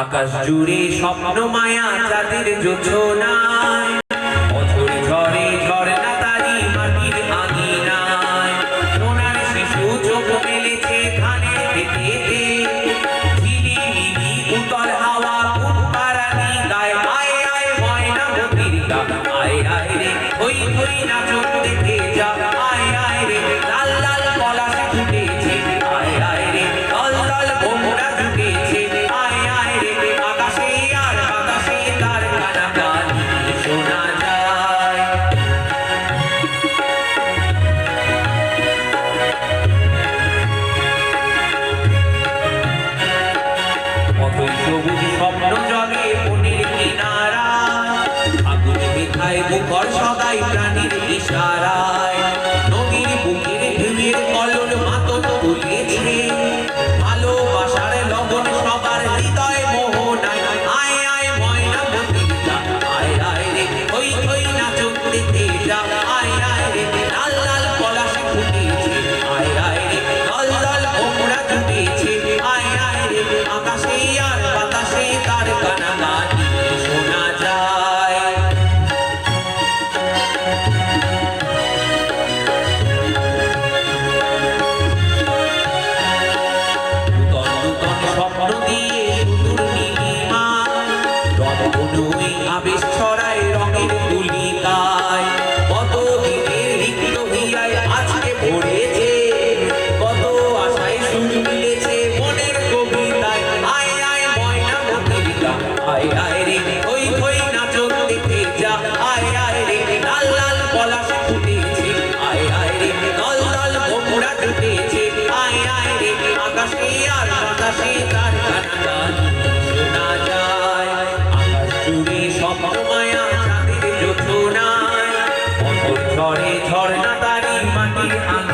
আকাশ জুড়ে স্বপ্ন মায়া জাতির যোজনায় অঝর ঝরে না তারি মাটির আগিনায় সোনার শিশু চোখ মেলেছে ধানে খেতে। ঝিলিমিলি হাওয়া ফুটপারানি গায় আয় রে হই হই নাচন দেখে যা। ইশারা ঝড়ে ঝড় না তারি মাটির আঙা